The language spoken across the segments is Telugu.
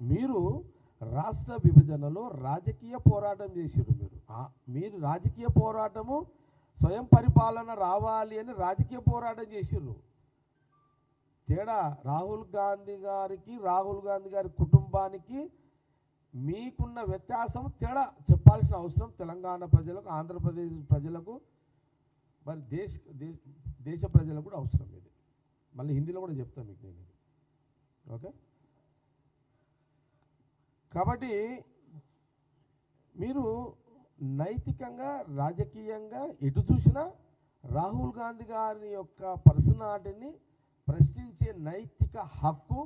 మీరు రాష్ట్ర విభజనలో రాజకీయ పోరాటం చేసారు మీరు. మీరు రాజకీయ పోరాటము స్వయం పరిపాలన రావాలి అని రాజకీయ పోరాటం చేసారు తేడా రాహుల్ గాంధీ గారికి రాహుల్ గాంధీ గారి కుటుంబానికి మీకున్న వ్యత్యాసం తేడా చెప్పాల్సిన అవసరం తెలంగాణ ప్రజలకు ఆంధ్రప్రదేశ్ ప్రజలకు మరి దేశ దేశ ప్రజలకు కూడా అవసరం ఇది. మళ్ళీ హిందీలో కూడా చెప్తాను మీకు నేను ఓకే? కాబట్టి మీరు నైతికంగా రాజకీయంగా ఎటు చూసినా రాహుల్ గాంధీ గారి యొక్క పర్సనాలిటీని ప్రశ్నించే నైతిక హక్కు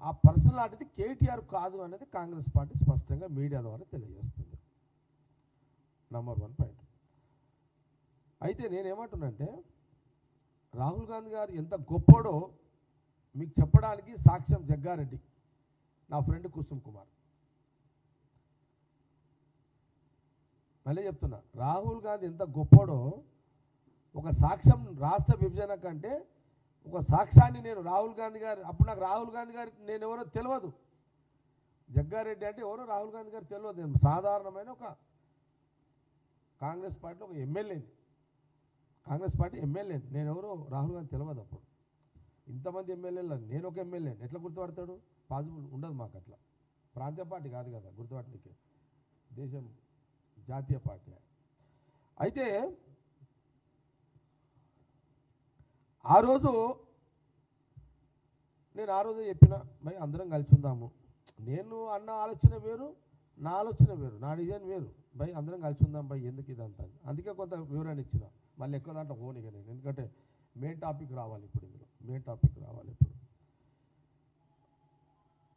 ఆ పర్సనాలిటీ కేటీఆర్ కాదు అనేది కాంగ్రెస్ పార్టీ స్పష్టంగా మీడియా ద్వారా తెలియజేస్తుంది. నంబర్ వన్ పాయింట్ అయితే నేనేమంటున్నంటే రాహుల్ గాంధీ గారు ఎంత గొప్పడో మీకు చెప్పడానికి సాక్ష్యం జగ్గారెడ్డి నా ఫ్రెండ్ కుసుమ్ కుమార్. మళ్ళీ చెప్తున్నా. రాహుల్ గాంధీ ఎంత గొప్పడో ఒక సాక్ష్యం రాష్ట్ర విభజన కంటే ఒక సాక్ష్యాన్ని నేను రాహుల్ గాంధీ గారు అప్పుడు నాకు రాహుల్ గాంధీ గారు నేను ఎవరో తెలియదు జగ్గారెడ్డి అంటే ఎవరో రాహుల్ గాంధీ గారు తెలియదు నేను సాధారణమైన ఒక కాంగ్రెస్ పార్టీలో ఒక ఎమ్మెల్యేని. కాంగ్రెస్ పార్టీ ఎమ్మెల్యేని. నేను ఎవరో రాహుల్ గాంధీ తెలియదు అప్పుడు. ఇంతమంది ఎమ్మెల్యేలు నేను ఒక ఎమ్మెల్యేని. ఎట్లా గుర్తుపడతాడు? పాసిబుల్ ఉండదు మాకు అట్లా. ప్రాంతీయ పార్టీ కాదు కదా గుర్తుపట్టడానికి దేశం జాతీయ పార్టీ. అయితే ఆ రోజు నేను ఆ రోజు చెప్పిన భయ్ అందరం కలిసి ఉందాము. నేను అన్న ఆలోచన వేరు నా ఆలోచన వేరు నా డిజైన్ వేరు. భయ్ అందరం కలిసి ఉందాం భయ్ ఎందుకు ఇదంతా? అందుకే కొంత వివరణ ఇచ్చిన. మళ్ళీ ఎక్కువ దాంట్లో పోనీగా నేను. ఎందుకంటే మెయిన్ టాపిక్ రావాలి ఇప్పుడు ఇందులో. మెయిన్ టాపిక్ రావాలి ఇప్పుడు.